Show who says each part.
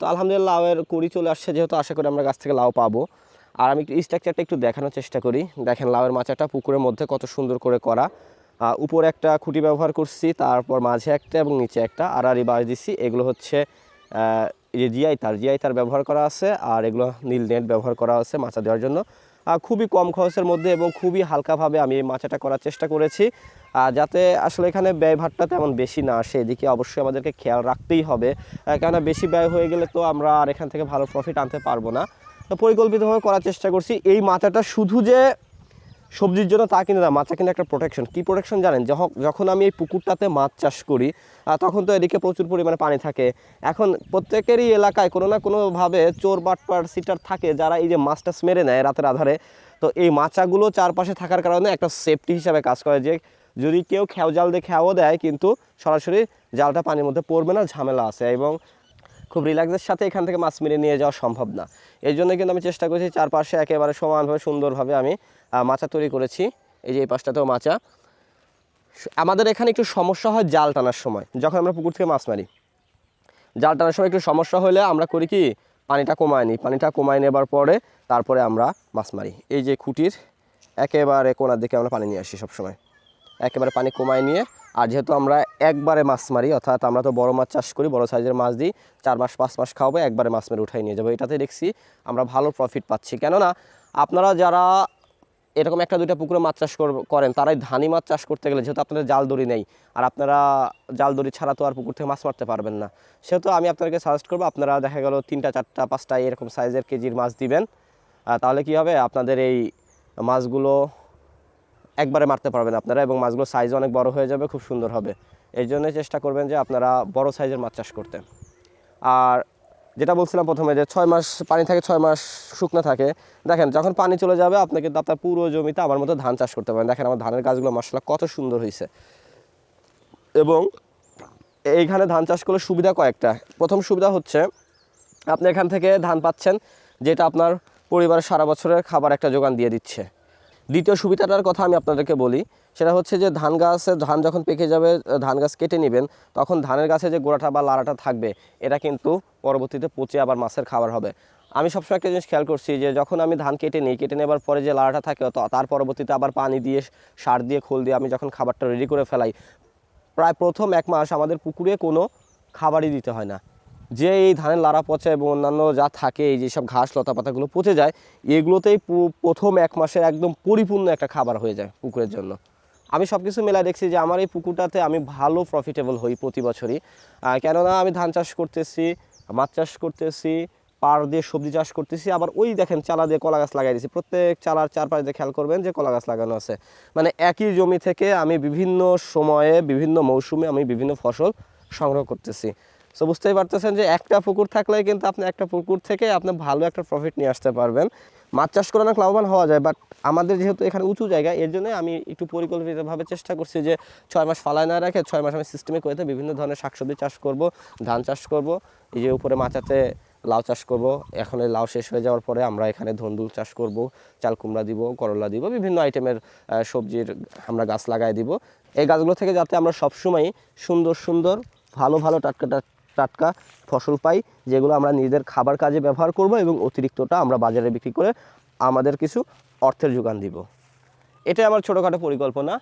Speaker 1: তো আলহামদুলিল্লাহ লাউয়ের কুড়ি চলে আসছে যেহেতু আশা করি আমরা গাছ থেকে লাউ পাবো। আর আমি একটু স্ট্রাকচারটা একটু দেখানোর চেষ্টা করি। দেখেন লাউয়ের মাচাটা পুকুরের মধ্যে কত সুন্দর করে করা। উপরে একটা খুঁটি ব্যবহার করছি, তারপর মাঝে একটা এবং নিচে একটা। আড়াআড়ি বাঁশ দিচ্ছি এগুলো হচ্ছে যে জিআই তার জিআই তার ব্যবহার করা আছে, আর এগুলো নীল নেট ব্যবহার করা আছে মাচা দেওয়ার জন্য। খুবই কম খরচের মধ্যে এবং খুবই হালকাভাবে আমি এই মাচাটা করার চেষ্টা করেছি। যাতে আসলে এখানে ব্যয় ভারটা তেমন বেশি না আসে। এদিকে অবশ্যই আমাদেরকে খেয়াল রাখতেই হবে। কেন কেননা বেশি ব্যয় হয়ে গেলে তো আমরা আর এখান থেকে ভালো প্রফিট আনতে পারব না। পরিকল্পিতভাবে করার চেষ্টা করছি। এই মাচাটা শুধু যে সবজির জন্য তা কিন্তু না মাছটা কিন্তু একটা প্রোটেকশন কি প্রোটেকশন জানেন? যখন যখন আমি এই পুকুরটাতে মাছ চাষ করি তখন তো এদিকে প্রচুর পরিমাণে পানি থাকে। এখন প্রত্যেকেরই এলাকায় কোনো না কোনোভাবে চোর, বাটপার সিটার থাকে যারা এই যে মাছটা মেরে নেয় রাতের আধারে। তো এই মাচাগুলো চারপাশে থাকার কারণে একটা সেফটি হিসাবে কাজ করে যে, যদি কেউ খেয়াও জাল দিয়ে খেয়াও দেয়, কিন্তু সরাসরি জালটা পানির মধ্যে পড়বে না, ঝামেলা আছে। এবং খুব রিল্যাক্সের সাথে এখান থেকে মাছ মেরে নিয়ে যাওয়া সম্ভব না। এই জন্য কিন্তু আমি চেষ্টা করেছি চারপাশে একেবারে সমানভাবে, সুন্দরভাবে আমি মাচা তৈরি করেছি। এই যে এই পাশটাতেও মাচা আমাদের এখানে একটু সমস্যা হয় জাল টানার সময়, যখন আমরা পুকুর থেকে মাছ মারি। জাল টানার সময় একটু সমস্যা হলে আমরা করি কি, পানিটা কমায় নিই। পানিটা কমায় নেবার পরে তারপরে আমরা মাছ মারি। এই যে খুঁটির একেবারে কোনার দিকে আমরা পানি নিয়ে আসি সবসময়। একেবারে পানি কমায় নিয়ে আর যেহেতু আমরা একবারে মাছ মারি, অর্থাৎ আমরা তো বড় মাছ চাষ করি, বড় সাইজের মাছ দিই, চার মাস, পাঁচ মাস খাওয়াবো, একবারে মাছ মেরে উঠাই নিয়ে যাব। এটাতে দেখছি আমরা ভালো প্রফিট পাচ্ছি। কেননা আপনারা যারা এরকম একটা দুইটা পুকুরে মাছ চাষ কর- করেন, তারাই ধানি মাছ চাষ করতে গেলে যেহেতু আপনাদের জাল দড়ি নেই, আর আপনারা জাল দড়ি ছাড়া তো আর পুকুর থেকে মাছ মারতে পারবেন না। সেহেতু আমি আপনাদেরকে সাজেস্ট করব, আপনারা দেখা গেল তিনটা, চারটা, পাঁচটা এরকম সাইজের কেজির মাছ দিবেন। তাহলে কি হবে? আপনাদের এই মাছগুলো একবারে মারতে পারবেন আপনারা এবং মাছগুলো সাইজ অনেক বড় হয়ে যাবে, খুব সুন্দর হবে। এই জন্য চেষ্টা করবেন যে আপনারা বড় সাইজের মাছ চাষ করতে। আর যেটা বলছিলাম প্রথমে যে ছয় মাস পানি থাকে, ছয় মাস শুকনো থাকে, দেখেন যখন পানি চলে যাবে আপনি কিন্তু আপনার পুরো জমিতে আমার মতো ধান চাষ করতে পারেন। দেখেন আমার ধানের গাছগুলো মশলা কত সুন্দর হয়েছে। এবং এইখানে ধান চাষ করলে সুবিধা কয়েকটা। প্রথম সুবিধা হচ্ছে, আপনি এখান থেকে ধান পাচ্ছেন, যেটা আপনার পরিবারের সারা বছরের খাবার একটা যোগান দিয়ে দিচ্ছে। দ্বিতীয় সুবিধাটার কথা আমি আপনাদেরকে বলি, সেটা হচ্ছে যে ধান গাছে ধান যখন পেকে যাবে ধান গাছ কেটে নেবেন, তখন ধানের গাছে যে গোড়াটা বা লাড়াটা থাকবে, এটা কিন্তু পরবর্তীতে পচে আবার মাছের খাবার হবে। আমি সবসময় একটা জিনিস খেয়াল করছি যে যখন আমি ধান কেটে নিই, কেটে নেবার পরে যে লাড়াটা থাকে তার পরবর্তীতে আবার পানি দিয়ে সার দিয়ে, খোল দিয়ে আমি যখন খাবারটা রেডি করে ফেলাই, প্রায় প্রথম এক মাস আমাদের পুকুরে কোনো খাবারই দিতে হয় না। যে এই ধানের লাড়া পচে এবং অন্যান্য যা থাকে, এই যেসব ঘাস লতা পাতাগুলো পচে যায়, এগুলোতেই প্রথম এক মাসে একদম পরিপূর্ণ একটা খাবার হয়ে যায় পুকুরের জন্য। আমি সব কিছু মেলায় দেখছি যে আমার এই পুকুরটাতে আমি ভালো প্রফিটেবল হই প্রতি বছরই। কেননা আমি ধান চাষ করতেছি, মাছ চাষ করতেছি পার দিয়ে সবজি চাষ করতেছি, আবার ওই দেখেন চালা দিয়ে কলা গাছ লাগাই দিয়েছি। প্রত্যেক চালার চারপাশ দিয়ে খেয়াল করবেন যে কলা গাছ লাগানো আছে। মানে একই জমি থেকে আমি বিভিন্ন সময়ে, বিভিন্ন মৌসুমে আমি বিভিন্ন ফসল সংগ্রহ করতেছি। সো বুঝতেই পারতেছেন যে একটা পুকুর থাকলে কিন্তু আপনি একটা পুকুর থেকে আপনি ভালো একটা প্রফিট নিয়ে আসতে পারবেন। মাছ চাষ করে অনেক লাভবান হওয়া যায় বাট আমাদের যেহেতু এখানে উঁচু জায়গা, এর জন্য আমি একটু পরিকল্পিতভাবে চেষ্টা করছি যে ছয় মাস ফালায় না রাখে ছয় মাস আমি সিস্টেমে করে বিভিন্ন ধরনের শাকসবজি চাষ করব, ধান চাষ করব, এই যে উপরে মাচাতে লাউ চাষ করব। এখন এই লাউ শেষ হয়ে যাওয়ার পরে আমরা এখানে ধন্দুল চাষ করব, চাল কুমড়া দিব, করলা দিব, বিভিন্ন আইটেমের সবজির আমরা গাছ লাগাই দিব। এই গাছগুলো থেকে যাতে আমরা সবসময় সুন্দর সুন্দর, ভালো ভালো টাটকা টাট- টাটকা ফসল পাই, যেগুলো আমরা নিজেদের খাবার কাজে ব্যবহার করব এবং অতিরিক্তটা আমরা বাজারে বিক্রি করে আমাদের কিছু অর্থের যোগান দিব। এটাই আমার ছোটোখাটো পরিকল্পনা।